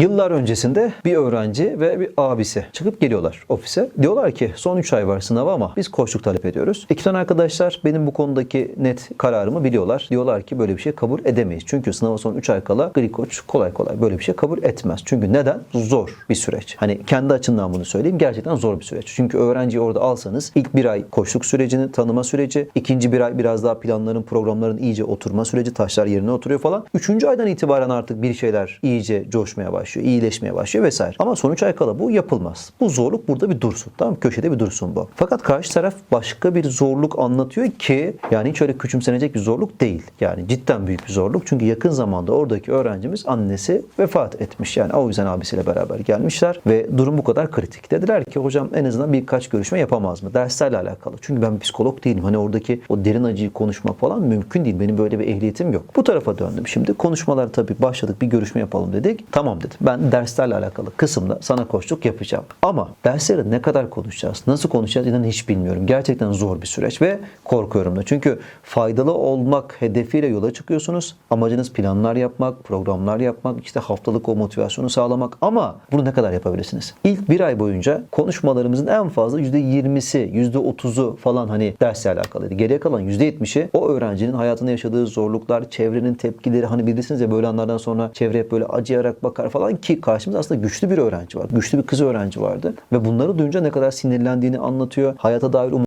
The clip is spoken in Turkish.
Yıllar öncesinde bir öğrenci ve bir abisi çıkıp geliyorlar ofise. Diyorlar ki son 3 ay var sınava ama biz koçluk talep ediyoruz. İki tane arkadaşlar benim bu konudaki net kararımı biliyorlar. Diyorlar ki böyle bir şey kabul edemeyiz. Çünkü sınava son 3 ay kala gri koç kolay kolay böyle bir şey kabul etmez. Çünkü neden? Zor bir süreç. Hani kendi açımdan bunu söyleyeyim. Gerçekten zor bir süreç. Çünkü öğrenciyi orada alsanız ilk bir ay koçluk sürecini tanıma süreci, ikinci bir ay biraz daha planların, programların iyice oturma süreci, taşlar yerine oturuyor falan. Üçüncü aydan itibaren artık bir şeyler iyice coşmaya başlıyor, iyileşmeye başlıyor vesaire. Ama son üç ay kala bu yapılmaz. Bu zorluk burada bir dursun. Tamam mı? Köşede bir dursun bu. Fakat karşı taraf başka bir zorluk anlatıyor ki yani hiç öyle küçümsenecek bir zorluk değil. Yani cidden büyük bir zorluk. Çünkü yakın zamanda oradaki öğrencimiz annesi vefat etmiş. Yani o yüzden abisiyle beraber gelmişler ve durum bu kadar kritik. Dediler ki hocam en azından birkaç görüşme yapamaz mı? Derslerle alakalı. Çünkü ben psikolog değilim. Hani oradaki o derin acıyı konuşmak falan mümkün değil. Benim böyle bir ehliyetim yok. Bu tarafa döndüm. Şimdi konuşmalar tabii başladık. Bir görüşme yapalım dedik. Tamam dedim. Ben derslerle alakalı kısımda sana koçluk yapacağım. Ama dersleri ne kadar konuşacağız? Nasıl konuşacağız? İnan hiç bilmiyorum. Gerçekten zor bir süreç ve korkuyorum da. Çünkü faydalı olmak hedefiyle yola çıkıyorsunuz. Amacınız planlar yapmak, programlar yapmak, işte haftalık o motivasyonu sağlamak. Ama bunu ne kadar yapabilirsiniz? İlk bir ay boyunca konuşmalarımızın en fazla %20'si, %30'u falan hani dersle alakalıydı. Geriye kalan %70'i o öğrencinin hayatında yaşadığı zorluklar, çevrenin tepkileri. Hani bilirsiniz ya böyle anlardan sonra çevre hep böyle acıyarak bakar falan ki karşımızda aslında güçlü bir öğrenci var. Güçlü bir kız öğrenci vardı. Ve bunları duyunca ne kadar sinirlendiğini anlatıyor. Hayata dair